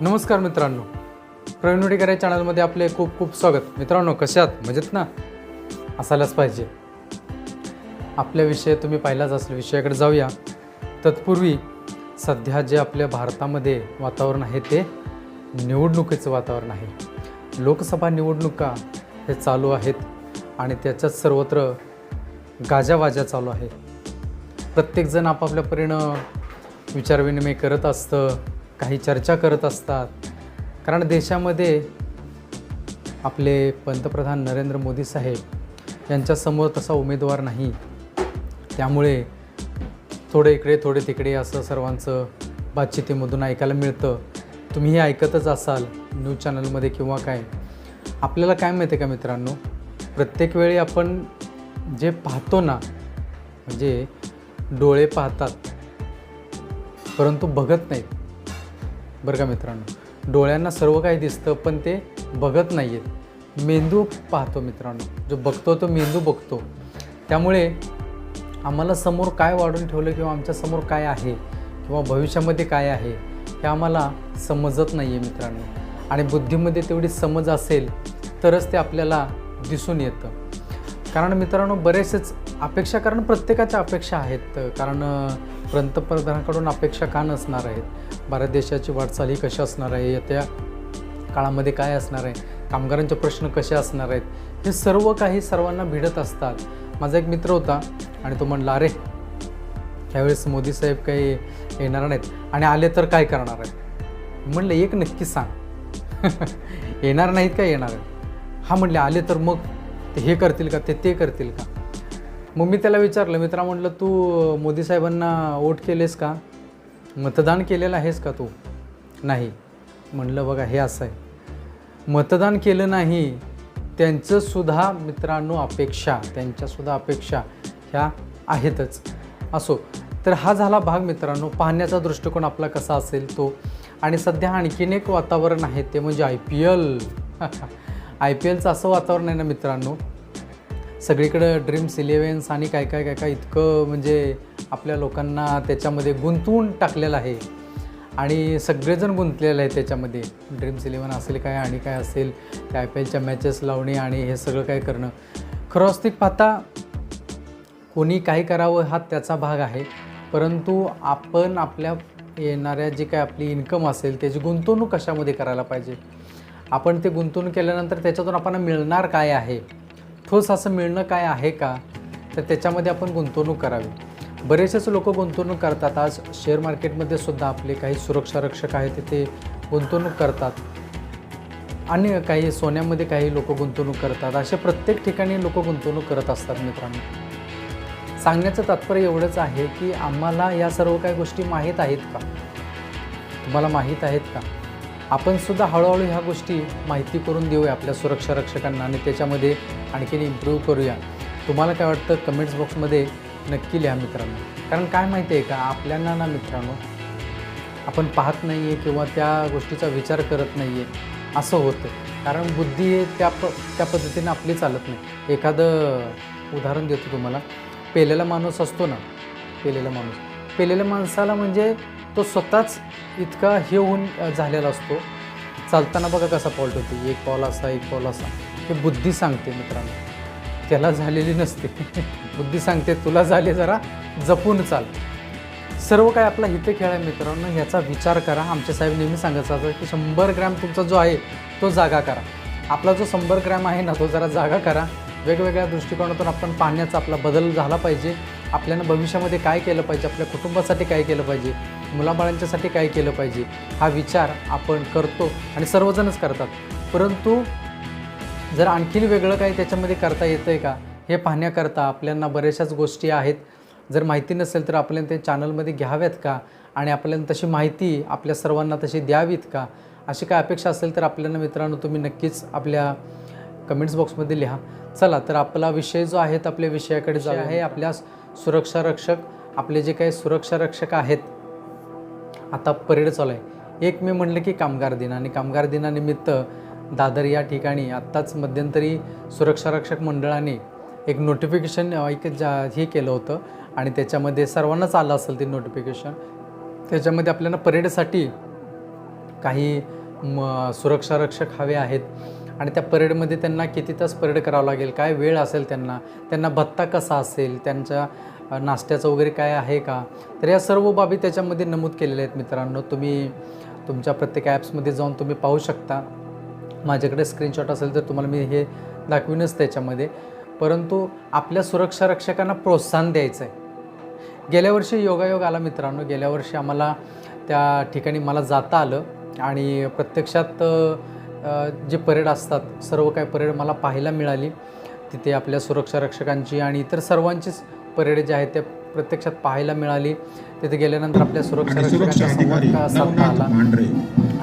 नमस्कार मित्रांनो. प्रवीण वडेकर या चॅनलमध्ये आपले खूप खूप स्वागत. मित्रांनो कशात मजेत ना? असायलाच पाहिजे. आपल्या विषय तुम्ही पाहिलाच असेल विषयाकडे जाऊया. तत्पूर्वी सध्या जे आपल्या भारतामध्ये वातावरण आहे ते निवडणुकीचं वातावरण आहे. लोकसभा निवडणुका हे चालू आहेत आणि त्याच्यात सर्वत्र गाजावाजा चालू आहे. प्रत्येकजण आपापल्या परीनं विचारविनिमय करत असतं. काही चर्चा करत असतात. कारण देशामध्ये आपले पंतप्रधान नरेंद्र मोदी साहेब यांच्यासमोर तसा उमेदवार नाही. त्यामुळे थोडे इकडे थोडे तिकडे असं सर्वांचं बातचितीमधून ऐकायला मिळतं. तुम्हीही ऐकतच असाल न्यूज चॅनलमध्ये किंवा काय? आपल्याला काय माहिती आहे का मित्रांनो? प्रत्येक वेळी आपण जे पाहतो ना म्हणजे डोळे पाहतात परंतु बघत नाहीत. बरं का मित्रांनो? डोळ्यांना सर्व काही दिसतं पण ते बघत नाही आहेत मेंदू पाहतो मित्रांनो. जो बघतो तो मेंदू बघतो. त्यामुळे आम्हाला समोर काय वाढून ठेवलं किंवा आमच्यासमोर काय आहे किंवा भविष्यामध्ये काय आहे हे आम्हाला समजत नाही आहे मित्रांनो. आणि बुद्धीमध्ये तेवढी समज असेल तरच ते आपल्याला दिसून येतं. कारण मित्रांनो बरेचसेच अपेक्षा कारण प्रत्येकाच्या अपेक्षा आहेत. कारण पंतप्रधानाकडून अपेक्षा का नसणार आहेत? भारत देशाची वाटचाल ही कशी असणार आहे? येत्या काळामध्ये काय असणार आहे? कामगारांचे प्रश्न कसे असणार आहेत? हे सर्व काही सर्वांना भिडत असतात. माझा एक मित्र होता आणि तो म्हणला अरे त्यावेळेस मोदी साहेब काही येणार नाहीत आणि आले तर काय करणार आहेत? म्हणलं एक नक्की सांग. येणार नाहीत का येणार आहेत? हा म्हणले आले तर मग ते हे करतील का? ते ते करतील का? मग मी त्याला विचारलं मित्रा म्हटलं तू मोदी साहेबांना वोट केलेस का? मतदान केलेलं आहेस का तू? नाही. म्हणलं बघा हे असं आहे. मतदान केलं नाही त्यांचंसुद्धा मित्रांनो अपेक्षा त्यांच्यासुद्धा अपेक्षा ह्या आहेतच. असो तर हा झाला भाग मित्रांनो. पाहण्याचा दृष्टिकोन आपला कसा असेल तो. आणि सध्या आणखीन एक वातावरण आहे ते म्हणजे I P L. I P एलचं असं वातावरण आहे ना मित्रांनो सगळीकडं ड्रीम्स इलेव्हन्स आणि काय काय काय काय इतकं म्हणजे आपल्या लोकांना त्याच्यामध्ये गुंतवून टाकलेलं आहे. आणि सगळेजण गुंतलेलं आहे त्याच्यामध्ये. ड्रीम्स इलेव्हन असेल काय आणि काय असेल त्या आय पी एलच्या मॅचेस लावणे आणि हे सगळं काय करणं. खरं वास्तविक पाहता कोणी काय करावं हा त्याचा भाग आहे. परंतु आपण आपल्या येणाऱ्या जी काय आपली इन्कम असेल त्याची गुंतवणूक कशामध्ये करायला पाहिजे? आपण ते गुंतवणूक केल्यानंतर त्याच्यातून आपण मिळणार काय आहे? ठोस असं मिळणं काय आहे का? तर त्याच्यामध्ये आपण गुंतवणूक करावी. बरेचसेच लोक गुंतवणूक करतात. आज शेअर मार्केटमध्ये सुद्धा आपले काही सुरक्षा रक्षक आहेत तिथे गुंतवणूक करतात. आणि काही सोन्यामध्ये काही लोक गुंतवणूक करतात. असे प्रत्येक ठिकाणी लोक गुंतवणूक करत असतात मित्रांनो. सांगण्याचं तात्पर्य एवढंच आहे की आम्हाला या सर्व काही गोष्टी माहीत आहेत का? तुम्हाला माहीत आहेत का? आपण सुद्धा हळूहळू ह्या गोष्टी माहिती करून देऊया आपल्या सुरक्षा रक्षकांना आणि त्याच्यामध्ये आणखीन इम्प्रूव्ह करूया. तुम्हाला काय वाटतं? कमेंट्स बॉक्समध्ये नक्की लिहा मित्रांनो. कारण काय माहिती आहे का? आपल्याला ना मित्रांनो आपण पाहत नाही आहे किंवा त्या गोष्टीचा विचार करत नाही आहे असं होतं. कारण बुद्धी त्या प त्या पद्धतीनं आपली चालत नाही. एखादं उदाहरण देतो तुम्हाला. पेलेला माणूस असतो ना पेलेला माणूस. पेलेल्या माणसाला म्हणजे तो स्वतःच इतका हे होऊन झालेला असतो. चालताना बघा कसा पॉल्ट होते. एक पाऊल असा एक पाऊल असा. हे बुद्धी सांगते मित्रांनो. त्याला झालेली नसते. बुद्धी सांगते तुला झाले जरा जपून चाल. सर्व काय आपला हित खेळ आहे मित्रांनो. ह्याचा विचार करा. आमचे साहेब नेहमी सांगत असतात की शंभर ग्रॅम तुमचा जो आहे तो जागा करा. आपला जो शंभर ग्रॅम आहे ना तो जरा जागा करा. वेगवेगळ्या दृष्टिकोनातून आपण पाहण्याचा आपला बदल झाला पाहिजे. आपल्याला भविष्यामध्ये काय केलं पाहिजे? आपल्या कुटुंबासाठी काय केलं पाहिजे? मुलाबाळांच्यासाठी काय केलं पाहिजे. हा विचार आपण करतो आणि सर्वजणच करतात. परंतु जर आणखीन वेगळं काही त्याच्यामध्ये करता येतं आहे का? हे पाहण्याकरता आपल्याला बऱ्याचशाच गोष्टी आहेत. जर माहिती नसेल तर आपल्याला ते चॅनलमध्ये घ्याव्यात का? आणि आपल्याला तशी माहिती आपल्या सर्वांना तशी द्यावीत का? अशी काय अपेक्षा असेल तर आपल्याला मित्रांनो तुम्ही नक्कीच आपल्या कमेंट्स बॉक्समध्ये लिहा. चला तर आपला विषय जो आहे आपल्या विषयाकडे जो आहे आपल्या सुरक्षा रक्षक आपले जे काही सुरक्षा रक्षक आहेत आता परेड चालू आहे. एक मी म्हटलं की कामगार दिन आणि कामगार दिनानिमित्त दादर या ठिकाणी आत्ताच मध्यंतरी सुरक्षारक्षक मंडळाने एक नोटिफिकेशन एक जा हे केलं होतं आणि त्याच्यामध्ये सर्वांनाच आलं असेल ते नोटिफिकेशन त्याच्यामध्ये आपल्याला परेडसाठी काही म सुरक्षारक्षक हवे आहेत आणि त्या परेडमध्ये त्यांना किती तास परेड करावं लागेल काय वेळ असेल त्यांना त्यांना भत्ता कसा असेल त्यांच्या नाश्त्याचं वगैरे काय आहे का? तर या सर्व बाबी त्याच्यामध्ये नमूद केलेल्या आहेत मित्रांनो. तुम्ही तुमच्या प्रत्येक ॲप्समध्ये जाऊन तुम्ही पाहू शकता. माझ्याकडे स्क्रीनशॉट असेल तर तुम्हाला मी हे दाखवीनच त्याच्यामध्ये. परंतु आपल्या सुरक्षा रक्षकांना प्रोत्साहन द्यायचं आहे गेल्या वर्षी योगायोग आला मित्रांनो. गेल्या वर्षी आम्हाला त्या ठिकाणी मला जाता आलं आणि प्रत्यक्षात जे परेड असतात सर्व काही परेड मला पाहायला मिळाली. तिथे आपल्या सुरक्षा रक्षकांची आणि इतर सर्वांचीच परेड जे आहेत ते प्रत्यक्षात पाहायला मिळाली. तिथे गेल्यानंतर आपल्या सुरक्षा रक्षकांचा संवाद आला.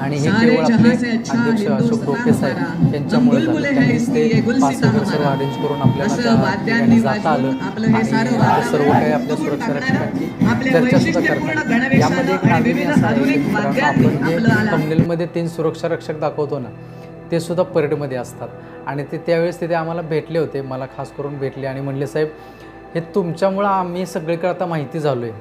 आणि हे केवळ आपले जहां से अच्छा अध्यक्ष अशोक डोके साहेब. यांच्यामुळे पास वगैरे सर्व. अरेंज करून आपल्याला जाता आलं. हे सर्व काही आपल्या सुरक्षा रक्षकांची आपल्या चर्चा सुद्धा वैशिष्ट्यपूर्ण करतात. यामध्ये एक आणि नाविन्य विविध असं आहे आपण जे thumbnailमध्ये तीन सुरक्षा रक्षक दाखवतो ना ते सुद्धा परेडमध्ये असतात. आणि ते त्यावेळेस तिथे आम्हाला भेटले होते. मला खास करून भेटले. आणि म्हणले साहेब हे तुमच्यामुळं आम्ही सगळीकडे आता माहिती झालो आहे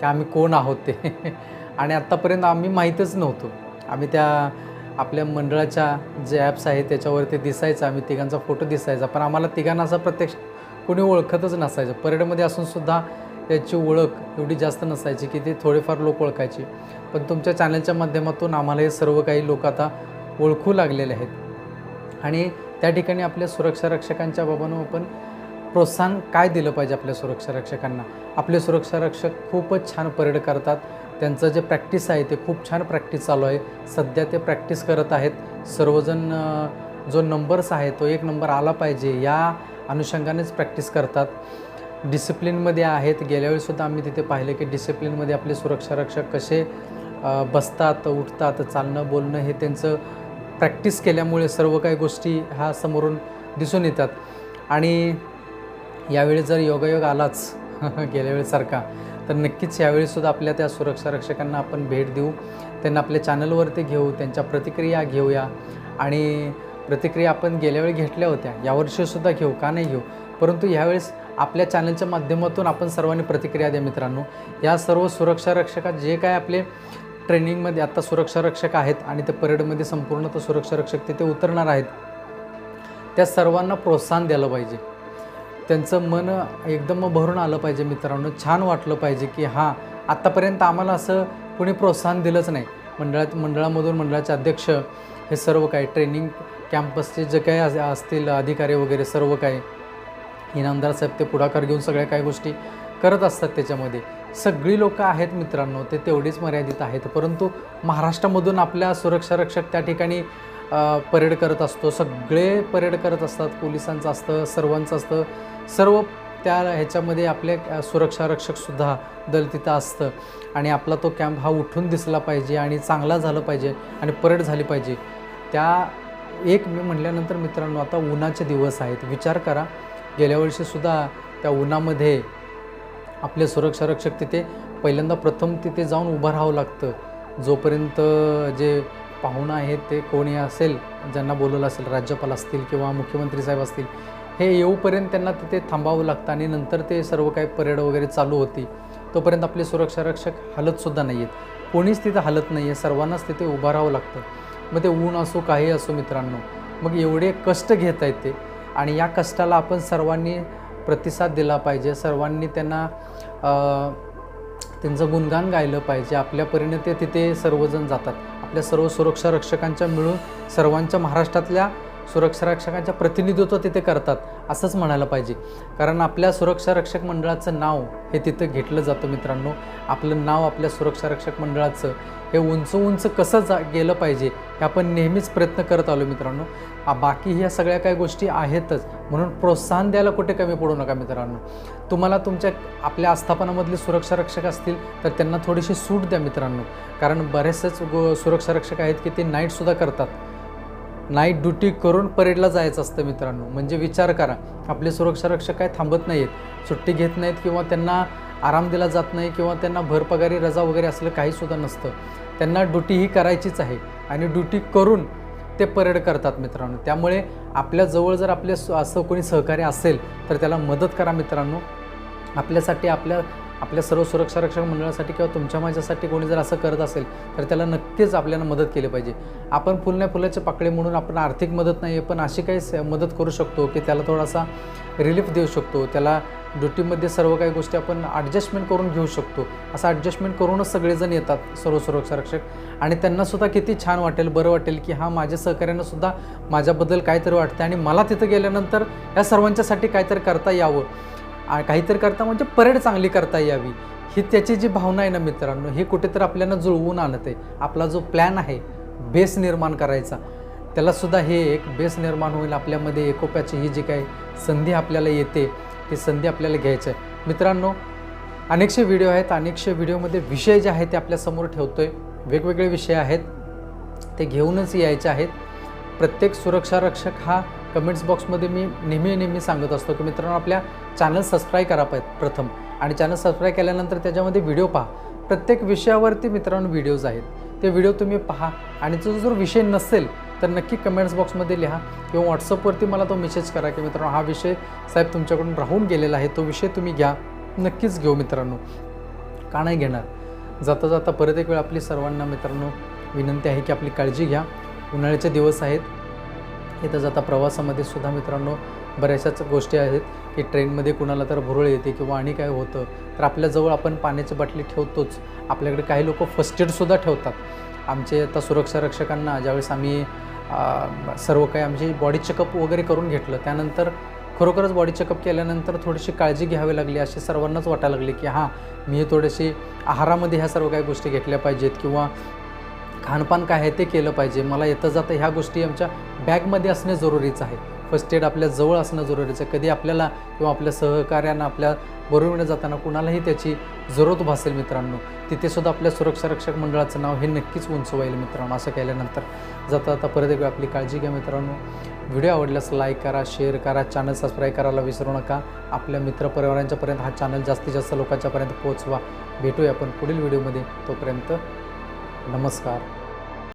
की आम्ही कोण आहोत ते. आणि आत्तापर्यंत आम्ही माहीतच नव्हतो. आम्ही त्या आपल्या मंडळाच्या जे ॲप्स आहेत त्याच्यावरती दिसायचं आम्ही तिघांचा फोटो दिसायचा. पण आम्हाला तिघांना असं प्रत्यक्ष कोणी ओळखतच नसायचं. परेडमध्ये असूनसुद्धा त्याची ओळख एवढी जास्त नसायची की ते थोडेफार लोक ओळखायचे. पण तुमच्या चॅनलच्या माध्यमातून आम्हाला हे सर्व काही लोक आता ओळखू लागलेले आहेत. आणि त्या ठिकाणी आपल्या सुरक्षा रक्षकांच्या बाबांना आपण प्रोत्साहन काय दिलं पाहिजे आपल्या सुरक्षा रक्षकांना? आपले सुरक्षा रक्षक खूपच छान परेड करतात. त्यांचं जे प्रॅक्टिस आहे ते खूप छान प्रॅक्टिस चालू आहे. सध्या ते प्रॅक्टिस करत आहेत. सर्वजण जो नंबर्स आहे तो एक नंबर आला पाहिजे. या अनुषंगानेच प्रॅक्टिस करतात. डिसिप्लिनमध्ये आहेत. गेल्या वेळीसुद्धा आम्ही तिथे पाहिले की डिसिप्लिनमध्ये आपले सुरक्षा रक्षक कसे बसतात उठतात चालणं बोलणं हे त्यांचं प्रॅक्टिस केल्यामुळे सर्व काही गोष्टी ह्या समोरून दिसून येतात. आणि यावेळी जर योगायोग आलाच गेल्या वेळेसारखा तर नक्कीच यावेळीसुद्धा आपल्या त्या सुरक्षा रक्षकांना आपण भेट देऊ. त्यांना आपल्या चॅनलवरती घेऊ त्यांच्या प्रतिक्रिया घेऊया. आणि प्रतिक्रिया आपण गेल्या वेळी घेतल्या होत्या यावर्षीसुद्धा घेऊ का नाही घेऊ? परंतु यावेळेस आपल्या चॅनलच्या माध्यमातून आपण सर्वांनी प्रतिक्रिया द्या मित्रांनो. या सर्व सुरक्षा रक्षकात जे काय आपले ट्रेनिंगमध्ये आत्ता सुरक्षा रक्षक आहेत आणि ते परेडमध्ये संपूर्णतः सुरक्षा रक्षक तिथे उतरणार आहेत त्या सर्वांना प्रोत्साहन द्यायला पाहिजे. त्यांचं मन एकदम भरून आलं पाहिजे मित्रांनो. छान वाटलं पाहिजे की हां आत्तापर्यंत आम्हाला असं कोणी प्रोत्साहन दिलंच नाही. मंडळात मंडळामधून मंडळाचे अध्यक्ष हे सर्व काही ट्रेनिंग कॅम्पसचे जे काही असतील अधिकारी वगैरे सर्व काही इनामदार साहेब ते पुढाकार घेऊन सगळ्या काही गोष्टी करत असतात त्याच्यामध्ये. सगळी लोकं आहेत मित्रांनो ते तेवढीच मर्यादित आहेत. परंतु महाराष्ट्रामधून आपल्या सुरक्षा रक्षक त्या ठिकाणी परेड करत असतो. सगळे परेड करत असतात. पोलिसांचं असतं सर्वांचं असतं. सर्व त्या ह्याच्यामध्ये आपले सुरक्षारक्षकसुद्धा सुरक्षा रक्षकसुद्धा दल तिथं असतं. आणि आपला तो कॅम्प हा उठून दिसला पाहिजे आणि चांगला झालं पाहिजे आणि परेड झाली पाहिजे. त्या एक मी म्हटल्यानंतर मित्रांनो आता उन्हाचे दिवस आहेत. विचार करा. गेल्या वर्षीसुद्धा त्या उन्हामध्ये आपले सुरक्षा रक्षक तिथे पहिल्यांदा प्रथम तिथे जाऊन उभं राहावं लागतं. जोपर्यंत जे पाहुणं आहेत ते कोणी असेल ज्यांना बोलवलं असेल राज्यपाल असतील किंवा मुख्यमंत्री साहेब असतील हे येऊपर्यंत त्यांना तिथे थांबावं लागतं आणि नंतर ते सर्व काही परेड वगैरे चालू होती. तोपर्यंत आपले सुरक्षा रक्षक हलतसुद्धा नाही आहेत. कोणीच तिथं हलत नाही आहे. सर्वांनाच तिथे उभं राहावं लागतं. मग ते ऊन असो काही असो मित्रांनो मग एवढे कष्ट घेत आहेत ते. आणि या कष्टाला आपण सर्वांनी प्रतिसाद दिला पाहिजे. सर्वांनी त्यांना त्यांचं गुणगान गायलं पाहिजे. आपल्या परीने ते तिथे सर्वजण जातात. आपल्या सर्व सुरक्षा रक्षकांच्या मिळून सर्वांच्या महाराष्ट्रातल्या सुरक्षा रक्षकांच्या प्रतिनिधित्व तिथे करतात असंच म्हणायला पाहिजे. कारण आपल्या सुरक्षा रक्षक मंडळाचं नाव हे तिथं घेतलं जातं मित्रांनो. आपलं नाव आपल्या सुरक्षा रक्षक मंडळाचं हे उंच उंच कसं जा गेलं पाहिजे हे आपण नेहमीच प्रयत्न करत आलो मित्रांनो. बाकी ह्या सगळ्या काही गोष्टी आहेतच म्हणून प्रोत्साहन द्यायला कुठे कमी पडू नका मित्रांनो. तुम्हाला तुमच्या आपल्या आस्थापनामधले सुरक्षा रक्षक असतील तर त्यांना थोडीशी सूट द्या मित्रांनो. कारण बरेचसेच गो सुरक्षा रक्षक आहेत की ते नाईटसुद्धा करतात. नाईट ड्युटी करून परेडला जायचं असतं मित्रांनो. म्हणजे विचार करा. आपले सुरक्षा रक्षक काय थांबत नाही आहेत सुट्टी घेत नाहीत किंवा त्यांना आराम दिला जात नाही किंवा त्यांना भरपगारी रजा वगैरे असलं काहीसुद्धा नसतं. त्यांना ड्युटी ही करायचीच आहे आणि ड्युटी करून ते परेड करतात मित्रांनो. त्यामुळे आपल्याजवळ जर आपले असं कोणी सहकार्य असेल तर त्याला मदत करा मित्रांनो. आपल्यासाठी आपल्या आपल्या सर्व सुरक्षा रक्षक मंडळासाठी किंवा तुमच्या माझ्यासाठी कोणी जर असं करत असेल तर त्याला नक्कीच आपल्याला मदत केली पाहिजे. आपण फुलण्या फुलाचे पाकळे म्हणून आपण आर्थिक मदत नाही आहे पण अशी काही स- मदत करू शकतो की त्याला थोडासा रिलीफ देऊ शकतो. त्याला ड्युटीमध्ये सर्व काही गोष्टी आपण ॲडजस्टमेंट करून घेऊ शकतो. असं ॲडजस्टमेंट करूनच सगळेजण येतात सर्व सुरक्षा रक्षक. आणि त्यांनासुद्धा किती छान वाटेल बरं वाटेल की हा माझ्या सहकार्यांनासुद्धा माझ्याबद्दल काहीतरी वाटतं आणि मला तिथं गेल्यानंतर या सर्वांच्यासाठी काहीतरी करता यावं. काहीतरी करता म्हणजे परेड चांगली करता यावी. ही त्याची जी भावना आहे ना मित्रांनो ही कुठेतरी आपल्याला जुळवून आणते. आहे आपला जो प्लॅन आहे बेस निर्माण करायचा. त्यालासुद्धा हे एक बेस निर्माण होईल आपल्यामध्ये एकोप्याची ही जी काही संधी आपल्याला येते ती संधी आपल्याला घ्यायची आहे. मित्रांनो अनेकशे व्हिडिओ आहेत. अनेकशे व्हिडिओमध्ये विषय जे आहेत ते आपल्यासमोर ठेवतो आहे वेगवेगळे विषय आहेत. ते घेऊनच यायचे आहेत. प्रत्येक सुरक्षा रक्षक हा कमेंट्स बॉक्समध्ये मी नेहमी नेहमी सांगत असतो की मित्रांनो आपल्या चॅनल सबस्क्राईब करा पाहिजे प्रथम. आणि चॅनल सबस्क्राईब केल्यानंतर त्याच्यामध्ये व्हिडिओ पहा. प्रत्येक विषयावरती मित्रांनो व्हिडिओज आहेत. ते व्हिडिओ तुम्ही पहा. आणि तो जर विषय नसेल तर नक्की कमेंट्स बॉक्समध्ये लिहा किंवा व्हॉट्सअपवरती मला तो मेसेज करा की मित्रांनो हा विषय साहेब तुमच्याकडून राहून गेलेला आहे. तो विषय तुम्ही घ्या. नक्कीच घेऊ मित्रांनो. का नाही घेणार? जाता जाता परत एक वेळ आपली सर्वांना मित्रांनो विनंती आहे की आपली काळजी घ्या. उन्हाळ्याचे दिवस आहेत. इथं जाता प्रवासामध्ये सुद्धा मित्रांनो बऱ्याचशाच गोष्टी आहेत की ट्रेनमध्ये कुणाला तर भुरळ येते किंवा आणि काय होतं तर आपल्याजवळ आपण पाण्याची बाटली ठेवतोच. आपल्याकडे काही लोक फर्स्ट एडसुद्धा ठेवतात. आमचे आता सुरक्षा रक्षकांना ज्यावेळेस आम्ही सर्व काही आमची बॉडी चेकअप वगैरे करून घेतलं त्यानंतर खरोखरच बॉडी चेकअप केल्यानंतर थोडीशी काळजी घ्यावी लागली असे सर्वांनाच वाटायला लागले की हां मी थोडेसे आहारामध्ये ह्या सर्व काही गोष्टी घेतल्या पाहिजेत किंवा खानपान काय आहे ते केलं पाहिजे. मला येतं जातं ह्या गोष्टी आमच्या बॅगमध्ये असणे जरुरीचं आहे. फर्स्ट एड आपल्या जवळ असणं जरुरीचं आहे. कधी आपल्याला किंवा आपल्या सहकार्यांना आपल्या बरोबर जाताना कुणालाही त्याची जरूरत भासेल मित्रांनो. तिथेसुद्धा आपल्या सुरक्षा रक्षक मंडळाचं नाव हे नक्कीच उंचवाईल मित्रांनो असं केल्यानंतर. जाता जाता परत एकदा आपली काळजी घ्या मित्रांनो. व्हिडिओ आवडल्यास लाईक करा शेअर करा चॅनल सबस्क्राईब करायला विसरू नका. आपल्या मित्रपरिवारांच्यापर्यंत हा चॅनल जास्तीत जास्त लोकांच्यापर्यंत पोहोचवा. भेटूया आपण पुढील व्हिडिओमध्ये. तोपर्यंत नमस्कार.